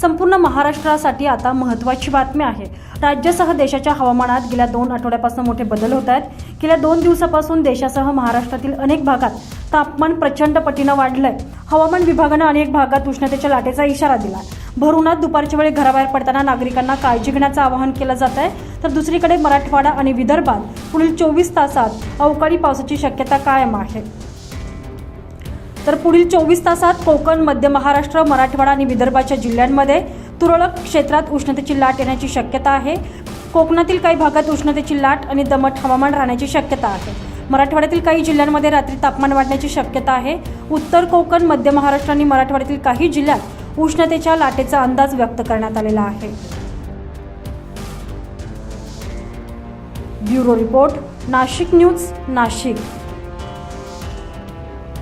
संपूर्ण महाराष्ट्रासाठी आता महत्त्वाची बातमी आहे. राज्यासह देशाच्या हवामानात गेल्या दोन आठवड्यापासून मोठे बदल होत आहेत. गेल्या दोन दिवसापासून देशासह महाराष्ट्रातील अनेक भागात तापमान प्रचंड पटीनं वाढलंय. हवामान विभागानं अनेक भागात उष्णतेच्या लाटेचा इशारा दिला भर दुपारच्या वेळी घराबाहेर पडताना नागरिकांना काळजी घेण्याचं आवाहन केलं जात आहे तर दुसरीकडे मराठवाडा आणि विदर्भात पुढील चोवीस तासात अवकाळी पावसाची शक्यता कायम आहे. तर पुढील चोवीस तासात कोकण मध्य महाराष्ट्र मराठवाडा आणि विदर्भाच्या जिल्ह्यांमध्ये तुरळक क्षेत्रात उष्णतेची लाट येण्याची शक्यता आहे. कोकणातील काही भागात उष्णतेची लाट आणि दमट हवामान राहण्याची शक्यता आहे. मराठवाड्यातील काही जिल्ह्यांमध्ये रात्री तापमान वाढण्याची शक्यता आहे. उत्तर कोकण मध्य महाराष्ट्र आणि मराठवाड्यातील काही जिल्ह्यात उष्णतेच्या लाटेचा अंदाज व्यक्त करण्यात आलेला आहे. Bureau report Nashik news Nashik.